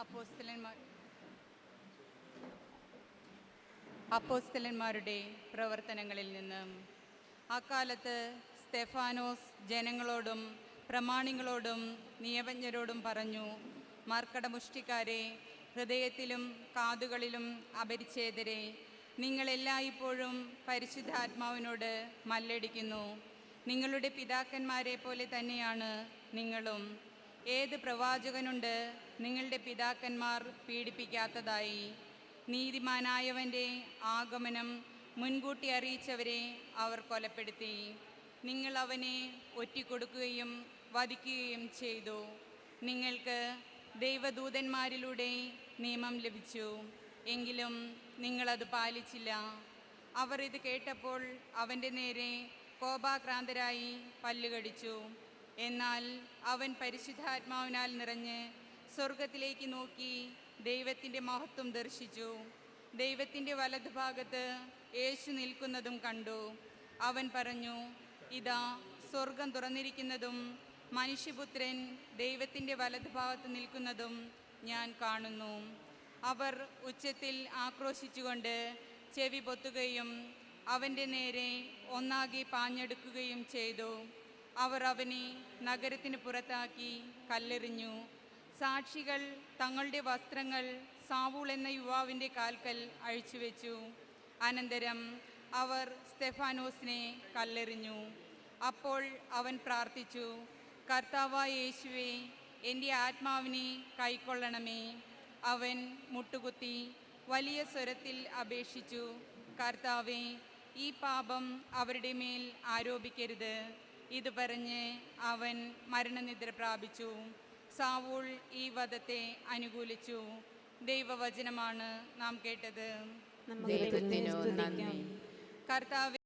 അപ്പോസ്തലന്മാർ അപ്പോസ്തലന്മാരുടെ പ്രവർത്തനങ്ങളിൽ നിന്ന് അക്കാലത്ത് സ്തെഫാനോസ് ജനങ്ങളോടും പ്രമാണികളോടും നിയമജ്ഞരോടും പറഞ്ഞു മർക്കടമുഷ്ടിക്കാരെ ഹൃദയത്തിലും കാതുകളിലും അപരിച്ഛേദരെ നിങ്ങളെല്ലായ്പ്പോഴും പരിശുദ്ധാത്മാവിനോട് മല്ലടിക്കുന്നു. നിങ്ങളുടെ പിതാക്കന്മാരെ പോലെ തന്നെയാണ് നിങ്ങളും. ഏത് പ്രവാചകനുണ്ട് നിങ്ങളുടെ പിതാക്കന്മാർ പീഡിപ്പിക്കാത്തതായി? നീതിമാനായവന്റെ ആഗമനം മുൻകൂട്ടി അറിയിച്ചവരെ അവർ കൊലപ്പെടുത്തി. നിങ്ങൾ അവനെ ഒറ്റിക്കൊടുക്കുകയും വധിക്കുകയും ചെയ്തു. നിങ്ങൾക്ക് ദൈവദൂതന്മാരിലൂടെ നിയമം ലഭിച്ചു. എങ്കിലും നിങ്ങളത് പാലിച്ചില്ല. അവർ ഇത് കേട്ടപ്പോൾ അവന്റെ നേരെ കോപാക്രാന്തരായി പല്ലുകടിച്ചു. എന്നാൽ അവൻ പരിശുദ്ധാത്മാവിനാൽ നിറഞ്ഞ് സ്വർഗത്തിലേക്ക് നോക്കി ദൈവത്തിന്റെ മഹത്വം ദർശിച്ചു. ദൈവത്തിന്റെ വലതുഭാഗത്ത് യേശു നിൽക്കുന്നതും കണ്ടു. അവൻ പറഞ്ഞു ഇതാ സ്വർഗം തുറന്നിരിക്കുന്നതും മനുഷ്യപുത്രൻ ദൈവത്തിന്റെ വലതുഭാഗത്ത് നിൽക്കുന്നതും ഞാൻ കാണുന്നു. അവർ ഉച്ചത്തിൽ ആക്രോശിച്ചുകൊണ്ട് ചെവി പൊത്തുകയും അവന്റെ നേരെ ഒന്നാകെ പാഞ്ഞെടുക്കുകയും ചെയ്തു. അവർ അവനെ നഗരത്തിന് പുറത്താക്കി കല്ലെറിഞ്ഞു. സാക്ഷികൾ തങ്ങളുടെ വസ്ത്രങ്ങൾ സാവൂൾ എന്ന യുവാവിന്റെ കാൽക്കൽ അഴിച്ചുവെച്ചു അനന്തരം അവർ സ്തെഫാനോസിനെ കല്ലെറിഞ്ഞു. അപ്പോൾ അവൻ പ്രാർത്ഥിച്ചു കർത്താവ യേശുവെ എന്റെ ആത്മാവിനെ കൈക്കൊള്ളണമേ. അവൻ മുട്ടുകുത്തി വലിയ സ്വരത്തിൽ അപേക്ഷിച്ചു കർത്താവെ ഈ പാപം അവരുടെ മേൽ ആരോപിക്കരുത്. ഇത് പറഞ്ഞ് അവൻ മരണനിദ്ര പ്രാപിച്ചു. സാവൂൾ ഈ വധത്തെ അനുകൂലിച്ചു. ദൈവവചനമാണ് നാം കേട്ടത്. കർത്താവ്